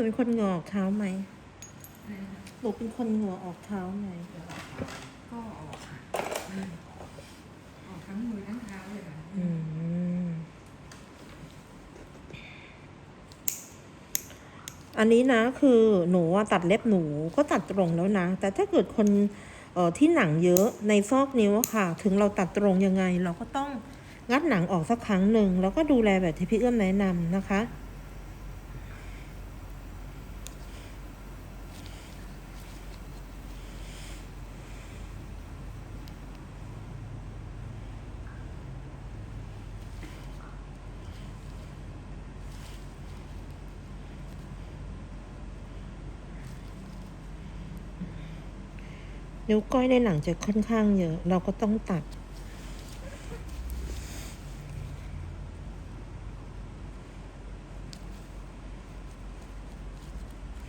หนูเป็นคนเหงื่อออกเท้าไหมหนูเป็นคนเหงื่อออกเท้าไหมก็ออกค่ะออกทั้งมือทั้งเท้าเลยค่ะอืมอันนี้นะคือหนูอะตัดเล็บหนูก็ตัดตรงแล้วนะ แต่ถ้าเกิดคนเอ่อที่หนังเยอะในซอกนิ้วอะค่ะ ถึงเราตัดตรงยังไง เราก็ต้องงัดหนังออกสักครั้งหนึ่งแล้วก็ดูแลแบบที่พี่เอื้อมแนะนำนะคะ นิ้วก้อยในหนังจะค่อนข้างเยอะ เราก็ต้องตัด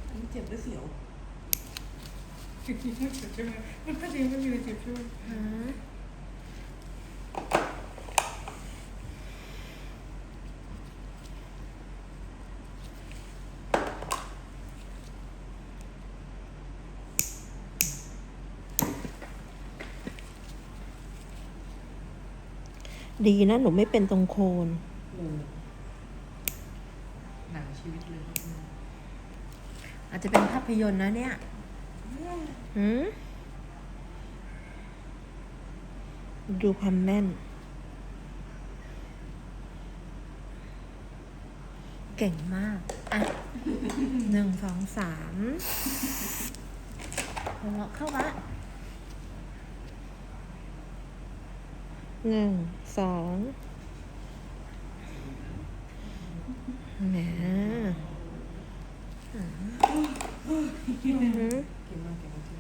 อันนี้เจ็บหรือเสียวเจ็บใช่ไหมมันก็จริงไม่มีอะไรเจ็บใช่ไหม ดีนะ หนูไม่เป็นตรงโคนโอ้หนังชีวิตเลยครับอาจจะเป็นภาพยนตร์นะเนี่ยหืมดูความแน่น เก่งมาก อะหนึ่งสองสามหัวเราะเข้ามา หนึ่งสองแหมอืมเก่งมากเก่งมากจริง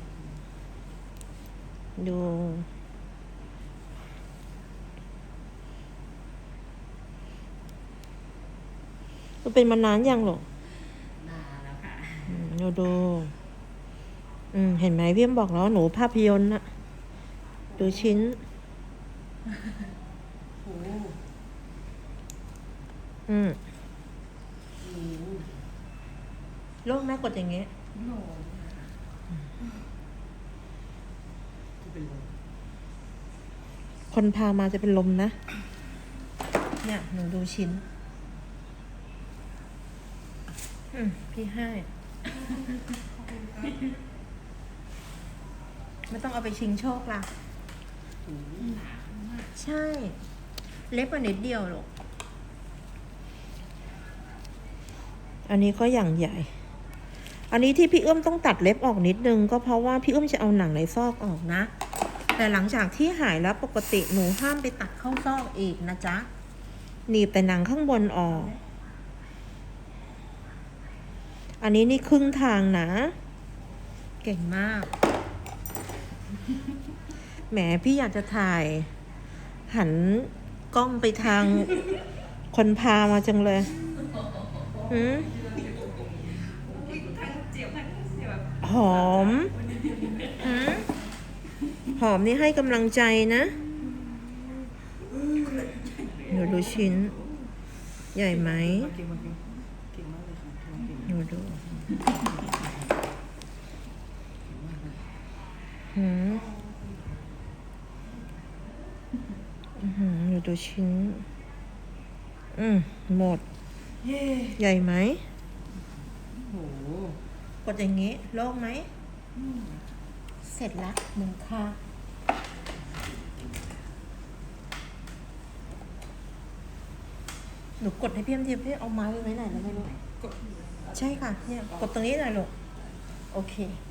ดูมันเป็นมานานยังหรอนานแล้วค่ะอืมดูดู อืม เห็นไหมพี่เอ็มบอกแล้วหนูภาพยนตร์นะดูชิ้น โอ้อืมโหโล่งแม่กดอย่างเงี้ยโหจะเป็นลมคนพามาจะเป็นลมนะ เนี่ยหนูดูชิ้น อืมพี่ให้ ไม่ต้องเอาไปชิงโชคล่ะ โอ้โห ใช่ เล็บมานิดเดียวหรอกอันนี้ก็อย่างใหญ่ อันนี้ที่พี่เอื้อมต้องตัดเล็บออกนิดนึง ก็เพราะว่าพี่เอื้อมจะเอาหนังในซอกออกนะ แต่หลังจากที่หายแล้วปกติหนูห้ามไปตัดเข้าซอกอีกนะจ๊ะ หนีบแต่หนังข้างบนออก อันนี้นี่ครึ่งทางนะ เก่งมาก แหมพี่อยากจะถ่าย หันกล้องไปทางคนพามาจังเลยหืมหอมหืมหอมนี่ให้กำลังใจนะเดี๋ยวดูชิ้น ใหญ่ไหมเก่งมากเก่งเก่งมากเลยค่ะเก่งดูดู มากเลย หืมอื้อหือ ดูดูชิ้น อืมหมด เย้ใหญ่ไหมโอ้โหกดอย่างนี้โล่งไหม เสร็จละหนึ่งค่ะ หนูกดให้พี่เอ็มทีพี่เอาไม้ไว้ไหนแล้วไม่รู้ กด ใช่ค่ะ เนี่ย กดตรงนี้หน่อยลูก โอเคโ